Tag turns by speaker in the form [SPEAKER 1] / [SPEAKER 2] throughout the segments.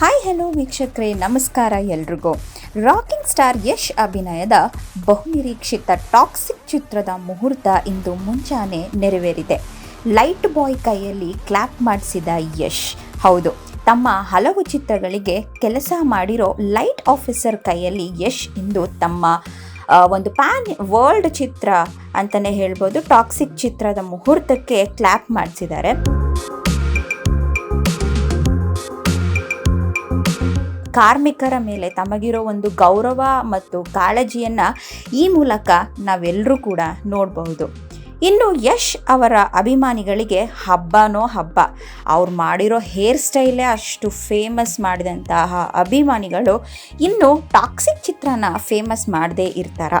[SPEAKER 1] Hi hello ವೀಕ್ಷಕರೇ, ನಮಸ್ಕಾರ ಎಲ್ರಿಗೂ. ರಾಕಿಂಗ್ ಸ್ಟಾರ್ ಯಶ್ ಅಭಿನಯದ ಬಹುನಿರೀಕ್ಷಿತ ಟಾಕ್ಸಿಕ್ ಚಿತ್ರದ ಮುಹೂರ್ತ ಇಂದು ಮುಂಜಾನೆ ನೆರವೇರಿದೆ. ಲೈಟ್ ಬಾಯ್ ಕೈಯಲ್ಲಿ ಕ್ಲಾಪ್ ಮಾಡಿಸಿದ ಯಶ್. ಹೌದು, ತಮ್ಮ ಹಲವು ಚಿತ್ರಗಳಿಗೆ ಕೆಲಸ ಮಾಡಿರೋ ಲೈಟ್ ಆಫೀಸರ್ ಕೈಯಲ್ಲಿ ಯಶ್ ಇಂದು ತಮ್ಮ ಒಂದು ಪ್ಯಾನ್ ವರ್ಲ್ಡ್ ಚಿತ್ರ ಅಂತಲೇ ಹೇಳ್ಬೋದು. ಟಾಕ್ಸಿಕ್ ಚಿತ್ರದ ಮುಹೂರ್ತಕ್ಕೆ ಕ್ಲ್ಯಾಪ್ ಮಾಡಿಸಿದ್ದಾರೆ. ಕಾರ್ಮಿಕರ ಮೇಲೆ ತಮಗಿರೋ ಒಂದು ಗೌರವ ಮತ್ತು ಕಾಳಜಿಯನ್ನು ಈ ಮೂಲಕ ನಾವೆಲ್ಲರೂ ಕೂಡ ನೋಡಬಹುದು. ಇನ್ನು ಯಶ್ ಅವರ ಅಭಿಮಾನಿಗಳಿಗೆ ಹಬ್ಬನೋ ಹಬ್ಬ, ಅವ್ರು ಮಾಡಿರೋ ಹೇರ್ ಸ್ಟೈಲೇ ಅಷ್ಟು ಫೇಮಸ್ ಮಾಡಿದಂತಹ ಅಭಿಮಾನಿಗಳು ಇನ್ನು ಟಾಕ್ಸಿಕ್ ಚಿತ್ರನ ಫೇಮಸ್ ಮಾಡದೇ ಇರ್ತಾರ.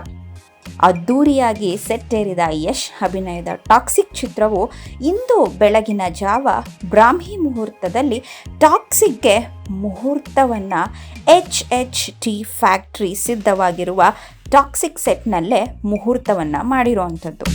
[SPEAKER 1] ಅದ್ಧೂರಿಯಾಗಿ ಸೆಟ್ಟೇರಿದ ಯಶ್ ಅಭಿನಯದ ಟಾಕ್ಸಿಕ್ ಚಿತ್ರವು ಇಂದು ಬೆಳಗಿನ ಜಾವ ಬ್ರಾಹ್ಮಿ ಮುಹೂರ್ತದಲ್ಲಿ ಟಾಕ್ಸಿಕ್ಗೆ ಮುಹೂರ್ತವನ್ನು ಎಚ್ ಎಚ್ ಟಿ ಫ್ಯಾಕ್ಟ್ರಿ ಸಿದ್ಧವಾಗಿರುವ ಟಾಕ್ಸಿಕ್ ಸೆಟ್ನಲ್ಲೇ ಮುಹೂರ್ತವನ್ನು ಮಾಡಿರುವಂಥದ್ದು.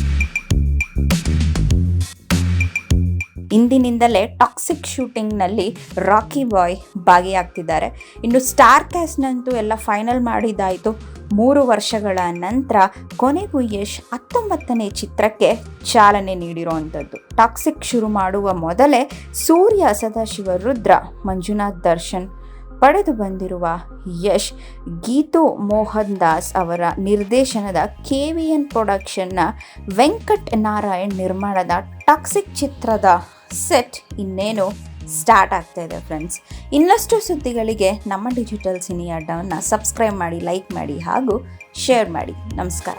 [SPEAKER 1] ಇಂದಿನಿಂದಲೇ ಟಾಕ್ಸಿಕ್ ಶೂಟಿಂಗ್ನಲ್ಲಿ ರಾಕಿ ಬಾಯ್ ಭಾಗಿಯಾಗ್ತಿದ್ದಾರೆ. ಇನ್ನು ಸ್ಟಾರ್ ಕ್ಯಾಸ್ಟ್ನಂತೂ ಎಲ್ಲ ಫೈನಲ್ ಮಾಡಿದ್ದಾಯಿತು. ಮೂರು ವರ್ಷಗಳ ನಂತರ ಕೊನೆಗೂ ಯಶ್ ಹತ್ತೊಂಬತ್ತನೇ ಚಿತ್ರಕ್ಕೆ ಚಾಲನೆ ನೀಡಿರುವಂಥದ್ದು. ಟಾಕ್ಸಿಕ್ ಶುರು ಮಾಡುವ ಮೊದಲೇ ಸೂರ್ಯ ಸದಾಶಿವ ರುದ್ರ ಮಂಜುನಾಥ್ ದರ್ಶನ್ ಪಡೆದು ಬಂದಿರುವ ಯಶ್, ಗೀತು ಮೋಹನ್ ದಾಸ್ ಅವರ ನಿರ್ದೇಶನದ ಕೆ ವಿ ಎನ್ ಪ್ರೊಡಕ್ಷನ್ನ ವೆಂಕಟ್ ನಾರಾಯಣ್ ನಿರ್ಮಾಣದ ಟಾಕ್ಸಿಕ್ ಚಿತ್ರದ ಸೆಟ್ ಇನ್ನೇನು? ಸ್ಟಾರ್ಟ್ ಆಗ್ತಾ ಇದೆ ಫ್ರೆಂಡ್ಸ್ ಇನ್ನಷ್ಟು ಸುದ್ದಿಗಳಿಗೆ ನಮ್ಮ ಡಿಜಿಟಲ್ ಸಿನಿ ಅಡ್ಡವನ್ನು ಸಬ್ಸ್ಕ್ರೈಬ್ ಮಾಡಿ ಲೈಕ್ ಮಾಡಿ ಹಾಗೂ ಶೇರ್ ಮಾಡಿ. ನಮಸ್ಕಾರ.